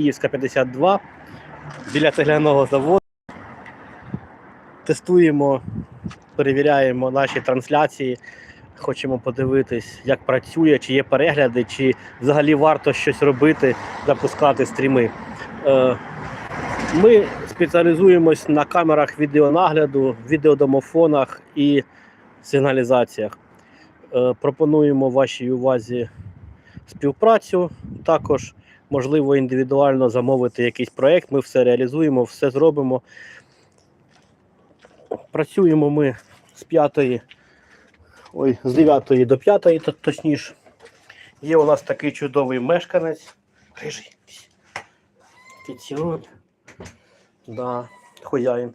Київська 52 біля цегляного заводу. Тестуємо, перевіряємо наші трансляції. Хочемо подивитись, як працює, чи є перегляди, чи взагалі варто щось робити, запускати стріми. Е, Ми спеціалізуємось на камерах відеонагляду, відеодомофонах і сигналізаціях. Е, Пропонуємо вашій увазі співпрацю. Також можливо індивідуально замовити якийсь проєкт. Ми все реалізуємо, все зробимо. Працюємо ми з 5, ой, з 9 до 5, то- точніше. Є у нас такий чудовий мешканець. Рижий. Кіцюнь. Да, хозяїн.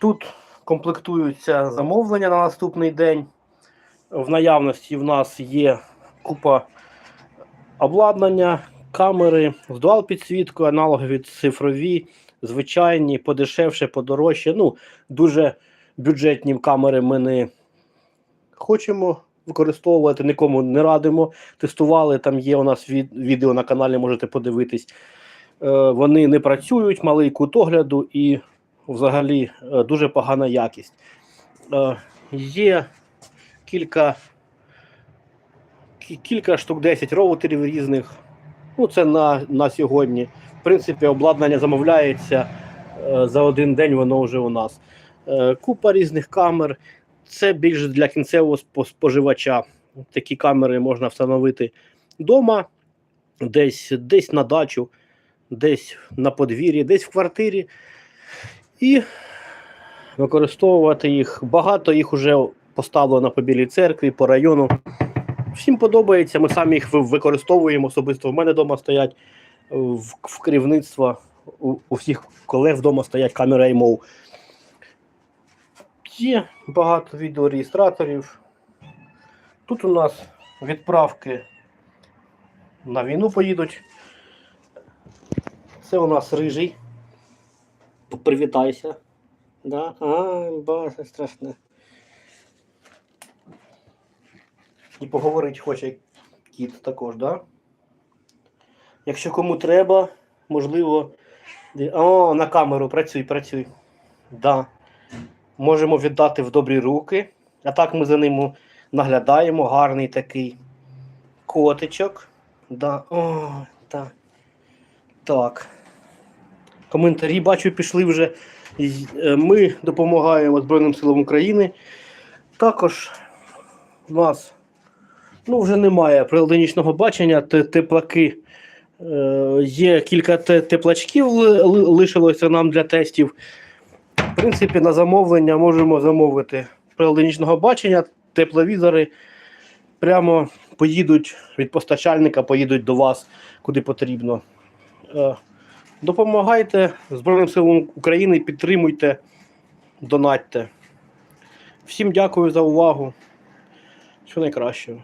Тут комплектуються замовлення на наступний день. В наявності в нас є купа обладнання, камери з дуал підсвіткою, аналогові цифрові, звичайні, подешевше, подорожче. Ну, дуже бюджетні камери ми не хочемо використовувати, нікому не радимо. Тестували, там є у нас від, відео на каналі, можете подивитись. Е, вони не працюють, малий кут огляду і взагалі е, дуже погана якість. Е, є кілька, кілька штук 10 роутерів різних. Ну, це на, на сьогодні. В принципі, обладнання замовляється е, за один день, воно вже у нас. Е, купа різних камер. Це більш для кінцевого спо- споживача. Такі камери можна встановити вдома, десь, десь на дачу, десь на подвір'ї, десь в квартирі. І використовувати їх. Багато їх вже поставлено по білій церкві, по району. Всім подобається, ми самі їх використовуємо особисто. В мене вдома стоять е, в, в керівництва, у, у всіх колег вдома стоять камери iMov. Є багато відеореєстраторів. Тут у нас відправки на війну поїдуть. Це у нас рижий. Привітайся. Да? А, боже, страшне. І поговорити хоче кіт також, да? Якщо кому треба, можливо. О, на камеру працюй, працюй. Да. Можемо віддати в добрі руки. А так ми за ним наглядаємо. Гарний такий котичок. Да. О, так. Так. Коментарі бачу, пішли вже. Е, Ми допомагаємо Збройним силам України. Також у нас ну, вже немає приладонічного бачення, теплаки. Е, є кілька теплачків ли- ли- лишилося нам для тестів. В принципі, на замовлення можемо замовити приладонічного бачення, тепловізори прямо поїдуть від постачальника, поїдуть до вас куди потрібно. Е, Допомагайте Збройним силам України, підтримуйте, донатьте. Всім дякую за увагу. Всього найкращого.